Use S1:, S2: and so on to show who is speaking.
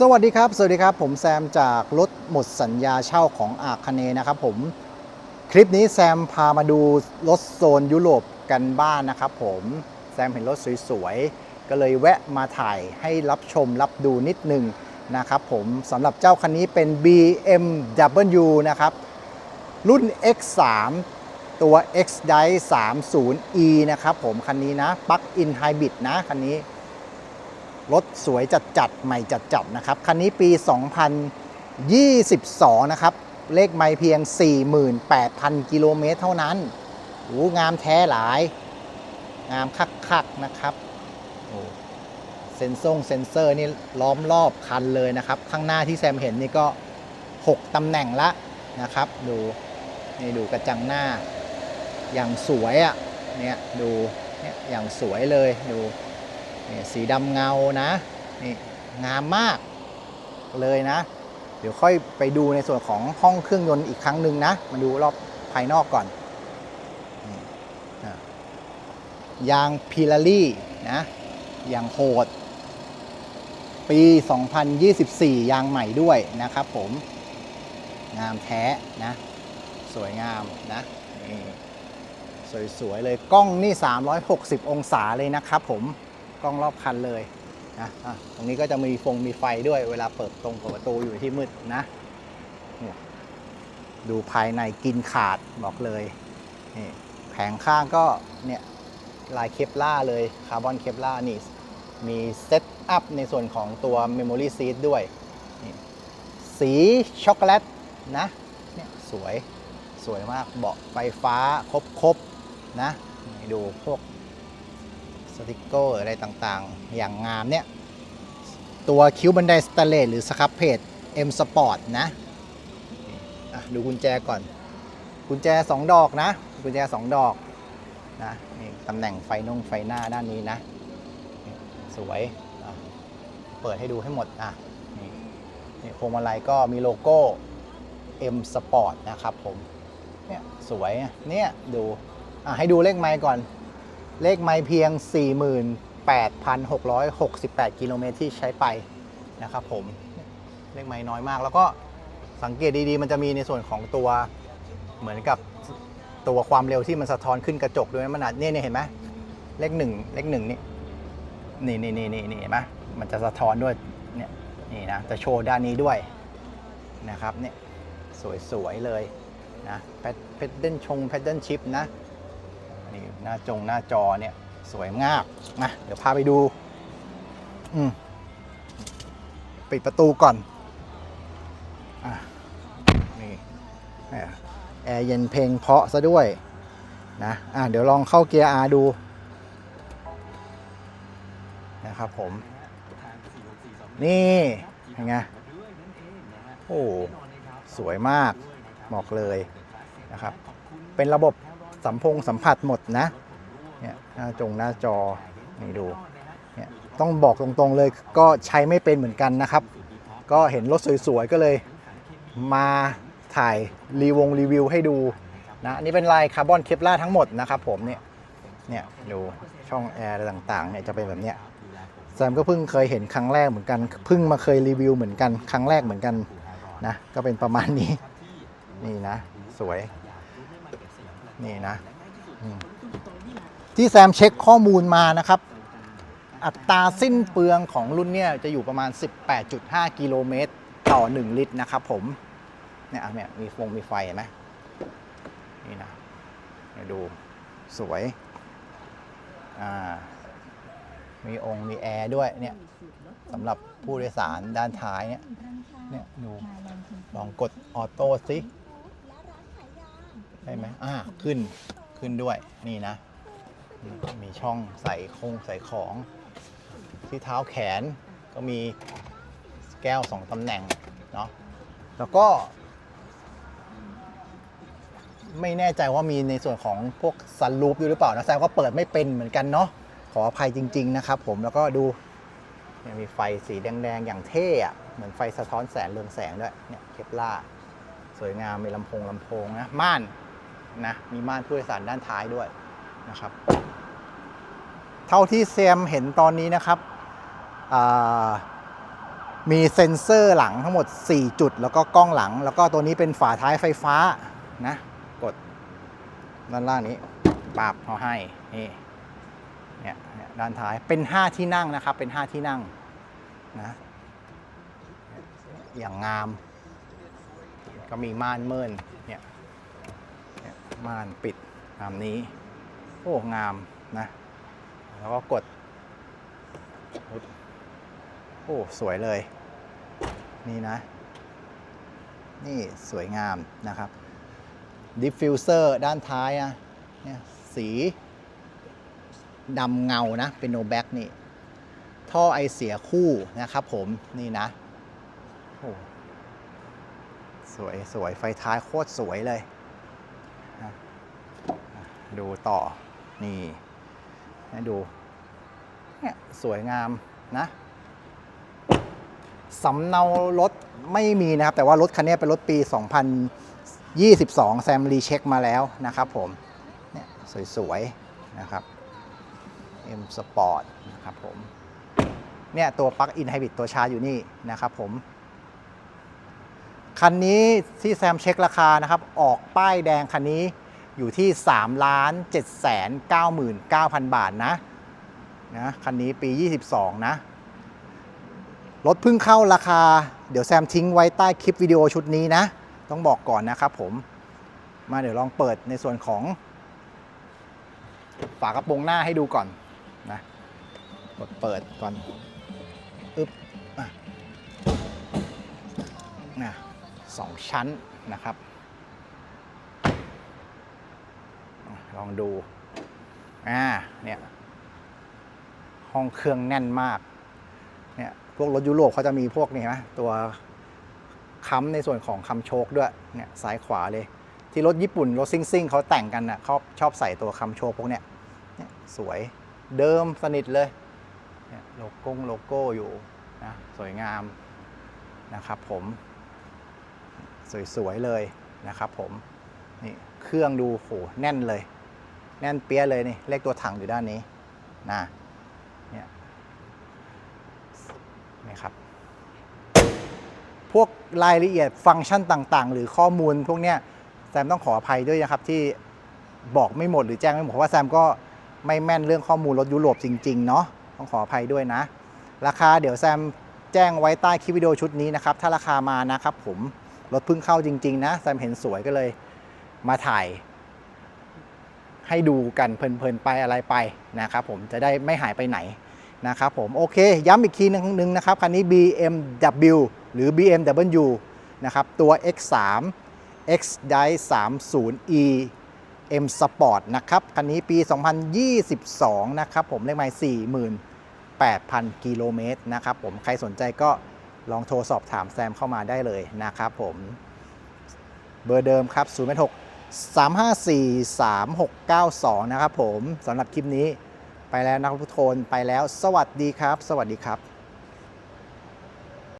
S1: สวัสดีครับ สวัสดีครับ ผมแซมจากรถหมดสัญญาเช่าของอาคเนนะครับผม คลิปนี้แซมพามาดูรถโซนยุโรปกันบ้านนะครับผม แซมเห็นรถสวยๆ ก็เลยแวะมาถ่ายให้รับชมรับดูนิดนึงนะครับผมสำหรับเจ้าคันนี้เป็น BMW นะครับ รุ่น X3 ตัว X Drive 30e นะครับผม คันนี้นะปลั๊กอินไฮบริดนะ คันนี้ รถสวยจัดจัดๆใหม่จัดจัดๆนะครับ คันนี้ปี 2022 นะครับ เลขไม่เพียง 48,000 กิโลเมตรเท่านั้นโอ้งามแท้หลาย งามคักๆนะครับโอ้เซนซ่งเซนเซอร์นี่ล้อมรอบคันเลยนะครับ ข้างหน้าที่แซมเห็นนี่ก็ 6 ตำแหน่งละนะครับ ดูนี่ดูกระจังหน้า อย่างสวยอะ่ะเนี่ยดูเนี่ยอย่างสวยเลยดู นี่สีดำเงานะนี่งามมากเลยนะ เดี๋ยวค่อยไปดูในส่วนของห้องเครื่องยนต์อีกครั้งหนึ่งนะ มาดูรอบภายนอกก่อนยางพิลารี่นะยางโหด ปี 2024 ยางใหม่ด้วยนะครับผม งามแท้นะ สวยงามนะนี่สวยๆเลยกล้องนี่ 360 องศาเลยนะครับผม กล้องรอบคันเลยนะะตรงนี้ก็จะมีฟงมีไฟด้วยเวลาเปิดตรงเปิดประตูอยู่ที่มืดนะ ดูภายในกินขาดบอกเลยนี่แผงข้างก็เนี่ยลายเคปล่าเลยคาร์บอนเคปล่านี่มีเซตอัพในส่วนของตัว Memory Seat ด้วย สีช็อกโกแลตนะเนี่ยสวยสวยมากเบาะไฟฟ้าครบๆนะนี่ดูพวก สติกเกอร์อะไรต่างๆ อย่างงามเนี่ย ตัวคิ้วบันไดสแตเลสหรือสครับเพจ M Sport นะะดูกุญแจก่อน กุญแจ 2 ดอกนะ กุญแจ 2 ดอกนะนี่ตำแหน่งไฟนงไฟหน้าด้านนี้นะ สวย เปิดให้ดูให้หมดอะนี่นี่พวงมาลัยก็มีโลโก้ M Sport นะครับผม เนี่ย สวยเนี่ยดู อะ ให้ดูเลขไมล์ก่อน เลขไมล์เพียง 48,668 กิโลเมตรที่ใช้ไปนะครับผม เลขไมล์น้อยมาก แล้วก็สังเกตดีๆ มันจะมีในส่วนของตัวเหมือนกับตัวความเร็วที่มันสะท้อนขึ้นกระจกด้วยมันอาจเนี่ยเนี่ยเห็นไหมเลขหนึ่งเลขหนึ่งนี่นี่นี่นี่นี่นี่เห็นไหมมันจะสะท้อนด้วยเนี่ยนี่นะจะโชว์ด้านนี้ด้วยนะครับเนี่ยสวยๆเลยนะแพดเดิลชงแพดเดิลชิปนะ นี่หน้าจงหน้าจอเนี่ยสวยมากนะเดี๋ยวพาไปดูอืมปิดประตูก่อนอะนี่แอร์เย็นเพลงเพาะซะด้วยนะอะเดี๋ยวลองเข้าเกียร์ R ดูนะครับผม นี่ยังไงโอ้สวยมากบอกเลยนะครับ เป็นระบบ สัมพงสัมผัสหมดนะเนี่ยหน้าจงหน้าจอนี่ดูเนี่ยต้องบอกตรงๆเลยก็ใช้ไม่เป็นเหมือนกันนะครับ ก็เห็นรถสวยๆก็เลย มาถ่ายรีวงรีวิวให้ดูนะอันนี่เป็นลายคาร์บอนเคปลาทั้งหมดนะครับผมเนี่ยเนี่ยดูช่องแอร์ต่างๆเนี่ยจะเป็นแบบเนี้ยแซมก็เพิ่งเคยเห็นครั้งแรกเหมือนกันเพิ่งมาเคยรีวิวเหมือนกันครั้งแรกเหมือนกันนะก็เป็นประมาณนี้นี่นะ สวย นี่นะที่แซมเช็คข้อมูลมานะครับ อัตราสิ้นเปลืองของรุ่นเนี่ยจะอยู่ประมาณ 18.5 กิโลเมตรต่อ 1 ลิตรนะครับผมเนี่ยอะเนี่ยมีฟงมีไฟเห็นไหมนี่นะนดูสวยอ่ามีองค์มีแอร์ด้วยเนี่ยสำหรับผู้โดยสารด้านท้ายเนี่ยเนี่ยดูลองกดออโต้สิ ได้ไหมอ่าขึ้นขึ้นด้วยนี่นะ มีช่องใส่คงใส่ของ ที่เท้าแขนก็มีแก้วสองตำแหน่งเนาะแล้วก็ ไม่แน่ใจว่ามีในส่วนของพวกซันรูปด้วยหรือเปล่านะแซมก็เปิดไม่เป็นเหมือนกันเนาะขออภัยจริง ๆ นะครับผมแล้วก็ดูเนี่ยมีไฟสีแดง ๆ อย่างเท่อะเหมือนไฟสะท้อนแสงเรืองแสงด้วยเนี่ยเคปล่าสวยงามมีลำโพงลำโพงนะม่าน นะมีม่านผู้โดยสารด้านท้ายด้วยนะครับ เท่าที่แซมเห็นตอนนี้นะครับมีเซ็นเซอร์หลังทั้งหมด 4 จุด แล้วก็กล้องหลัง แล้วก็ตัวนี้เป็นฝาท้ายไฟฟ้านะกดด้านล่างนี้ปาบเขาให้นี่เนี่ยด้านท้ายเป็น 5 ที่นั่งนะครับ เป็น 5 ที่นั่งนะอย่างงาม ก็มีม่านเมินเนี่ยเนี่ย ม่านปิดตามนี้ โอ้ งามนะ แล้วก็กด โอ้ สวยเลย นี่นะ นี่สวยงามนะครับ ดิฟฟิวเซอร์ด้านท้ายนะเนี่ยสีดำเงานะ เป็นโนแบ็กนี่ ท่อไอเสียคู่นะครับผมนี่นะ โอ้ สวยสวยไฟท้ายโคตรสวยเลย ดูต่อนี่ให้ดูเนี่ยสวยงามนะสำเนารถไม่มีนะครับ แต่ว่ารถคันนี้เป็นรถปี 2022 แซมรีเช็คมาแล้วนะครับผมเนี่ยสวยๆนะครับ M Sport นะครับผมเนี่ยตัวปลั๊กอินไฮบริดตัวชาร์จอยู่นี่นะครับผม คันนี้ที่แซมเช็คราคานะครับ ออกป้ายแดงคันนี้ อยู่ที่3ล้าน7แสน99,000 บาทนะนะคันนี้ปี 22 นะ รถเพิ่งเข้าราคา เดี๋ยวแซมทิ้งไว้ใต้คลิปวิดีโอชุดนี้นะ ต้องบอกก่อนนะครับผม มาเดี๋ยวลองเปิดในส่วนของ ฝากระโปรงหน้าให้ดูก่อนนะกดเปิดก่อนอึ๊บอะนะสองชั้นนะครับอะ ลองดูอ่าเนี่ยห้องเครื่องแน่นมากเนี่ยพวกรถยุโรปเขาจะมีพวกนี่นไหมตัวค้ำในส่วนของคำโชคด้วยเนี่ยซ้ายขวาเลย ที่รถญี่ปุ่นรถซิ่งซิ่งเขาแต่งกันน่ะเขาชอบใส่ตัวคำโชคพวกเนี้ยเนี่ยสวยเดิมสนิทเลยเนี่ยโลโก้โลโก้อยู่นะสวยงามนะครับผม สวย ๆ เลยนะครับผม นี่เครื่องดูโหแน่นเลย แน่นเปี้ยเลยนี่เลขตัวถังอยู่ด้านนี้นะเนี่ยนี่ครับ พวกรายละเอียดฟังก์ชันต่างๆ หรือข้อมูลพวกเนี้ยแซมต้องขออภัยด้วยนะครับที่บอกไม่หมดหรือแจ้งไม่หมดเพราะว่าแซมก็ไม่แม่นเรื่องข้อมูลรถยุโรปจริงๆเนาะต้องขออภัยด้วยนะ ราคาเดี๋ยวแซมแจ้งไว้ใต้คลิปวิดีโอชุดนี้นะครับ ถ้าราคามานะครับผมรถเพิ่งเข้าจริง ๆ นะแซมเห็นสวยก็เลยมาถ่าย ให้ดูกันเพลินๆไปอะไรไปนะครับผมจะได้ไม่หายไปไหนนะครับผมโอเคย้ำอีกทีนึงนึงนะครับคันนี้ BMW หรือ BMW นะครับตัว X3 X Drive 30e M Sport นะครับคันนี้ปี 2022 นะครับผมเลขหมาย48,000 กิโลเมตรนะครับผมใครสนใจก็ลองโทรสอบถามแซมเข้ามาได้เลยนะครับผม เบอร์เดิมครับ0 6 3543692 นะครับผมสำหรับคลิปนี้ไปแล้วนะครับทุกคนไปแล้วสวัสดีครับ สวัสดีครับ